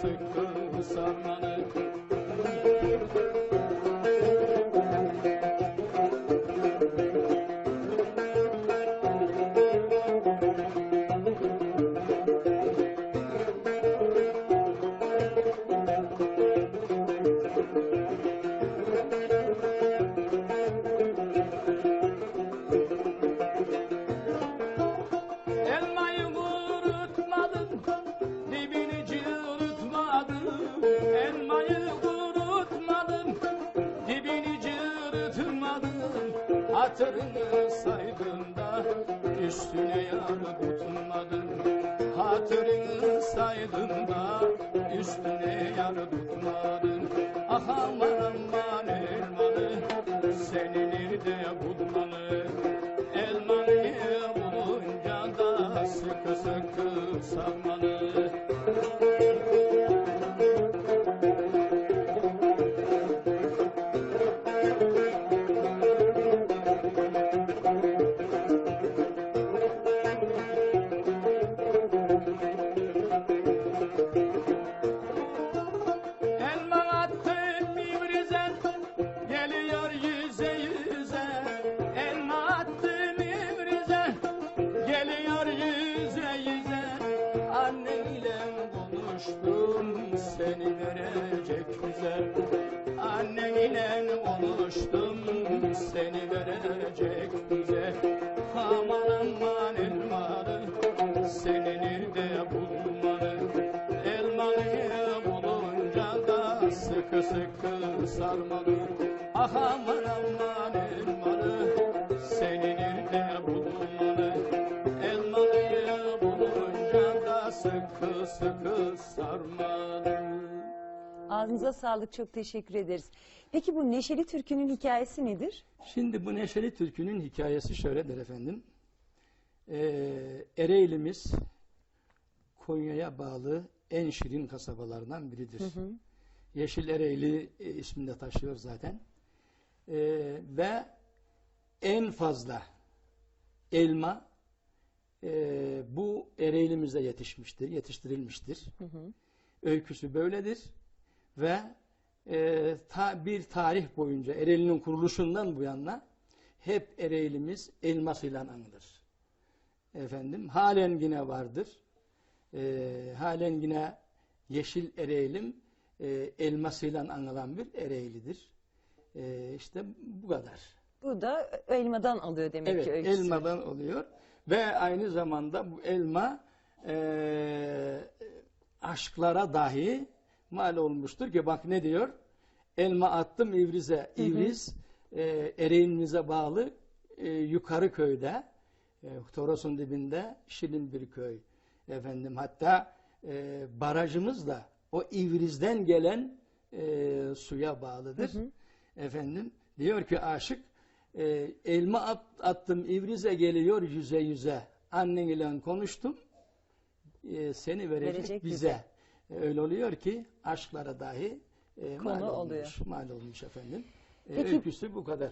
classic. Hatırını saydım da Üstüne yar tutmadım Hatırını saydım da Üstüne yar tutmadım Ah aman aman elmalı Seni nerede bulmalı? Elmayı bulunca da Sıkı sıkı sarmalı konuştum Seni verecek bize Annenle konuştum Seni verecek bize Aman aman elmalı Seni nerede bulmalı? Elmayı bulunca da sıkı sıkı sarmalı. Ah aman aman elmalı sıkı sarmalı Ağzınıza sağlık çok teşekkür ederiz. Peki bu Neşeli Türkü'nün hikayesi nedir? Şimdi bu Neşeli Türkü'nün hikayesi şöyledir efendim. Ee, Ereğli'miz Konya'ya bağlı en şirin kasabalardan biridir. Yeşil Ereğli e, isminde taşıyor zaten. Ee, ve en fazla elma e, bu Ereğli'mizde yetişmiştir, yetiştirilmiştir. Öyküsü böyledir ve e, ta, bir tarih boyunca Ereğli'nin kuruluşundan bu yana hep Ereğli'miz elmasıyla anılır. Efendim halen yine vardır. E, halen yine Yeşil Ereğlim e, elmasıyla anılan bir Ereğli'dir. E, işte bu kadar. Bu da elmadan alıyor demek Evet, ki öyküsü. elmadan oluyor ve aynı zamanda bu elma e, aşklara dahi mal olmuştur ki bak ne diyor? Elma attım İvriz'e. İvriz e, Ereğinimize bağlı e, yukarı köyde e, Toros'un dibinde şirin bir köy. Efendim hatta e, barajımız da o İvriz'den gelen e, suya bağlıdır. Efendim diyor ki aşık e, elma at, attım İvriz'e geliyor yüze yüze. Annen ile konuştum. e, seni verecek, Verecek bize. bize. E, Öyle oluyor ki aşklara dahi e, mal olmuş, oluyor. mal olmuş efendim. E, Peki- öyküsü bu kadar.